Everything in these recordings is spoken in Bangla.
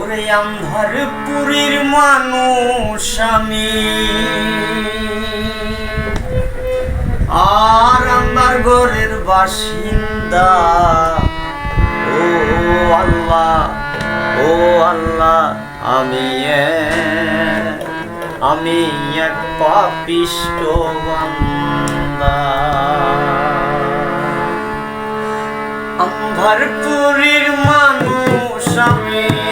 ওরে আন্ধার পুরীর মানুষ আমি। আর আমার ঘরের বাসিন্দা, ও আল্লাহ ও আল্লাহ, আমি আমি এক পাপিষ্ট বান্দা। অন্ধরপুরীর মানুষ আমি।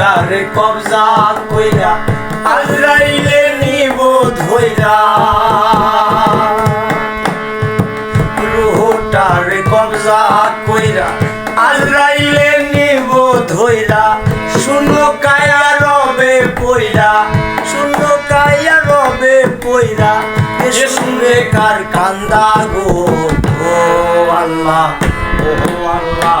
রুহটার কবজা কইরা আজরাইলে নিব ধইরা রুহটার কবজা কইরা আজরাইলে নিব ধইরা শুনো কায়া রবে পইরা শুনো কায়া রবে পইরা শুনে কার কান্দা গো ও আল্লাহ ও আল্লাহ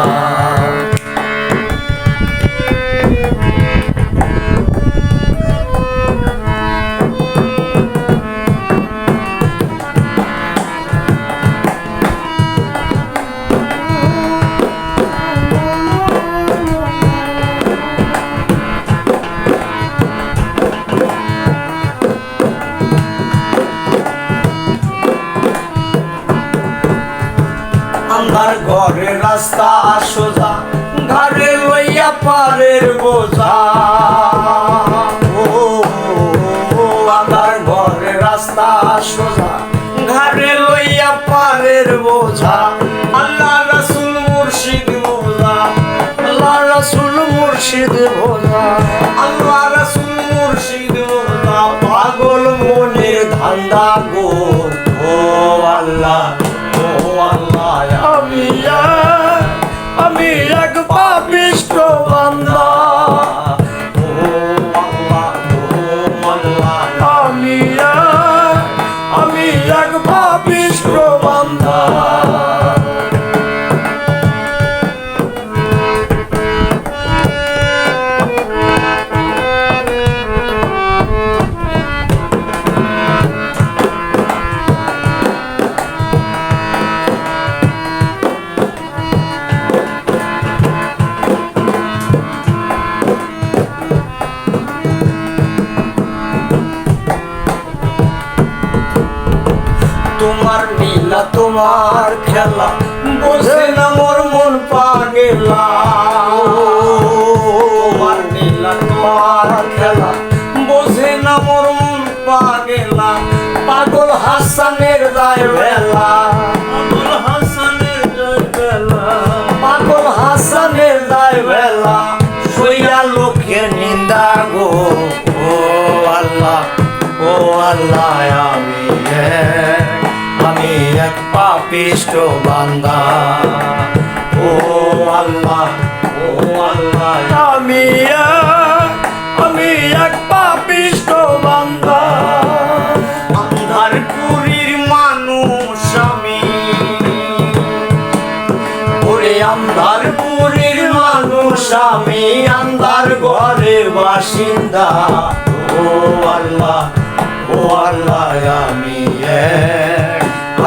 আমার ঘরের রাস্তা সোজা ঘরে লইয়া পারের বোঝা। ঘরের রাস্তা সোজা ঘরে লইয়া পারের বোঝা। আল্লাহ রাসুল মুর্শিদ বোঝা, আল্লাহ পাগল মনের ধান্দা গো। আল্লাহ, ও আল্লাহ নীলা তোমার খেলা। বোঝে না মোর মন পাগেলা। তোমার তোমার খেলা। বোঝে না মোর মন পাগেলা। পাগল হাসানের দায় বেলা পাগল হাসানের দায় বেলা পাগল নিন্দা গো। ও আল্লাহ ও আল্লাহ পাপিষ্ট বান্দা। ও আল্লাহ ও আল্লাহ, আমি আমি এক পাপিষ্ট বান্দা। আন্ধার পুরীর মানুষ আমি। ওরে আন্ধার পুরীর মানুষ আমি, আন্ধার ঘরের বাসিন্দা। ও আল্লাহ ও আল্লাহ, আমি এক।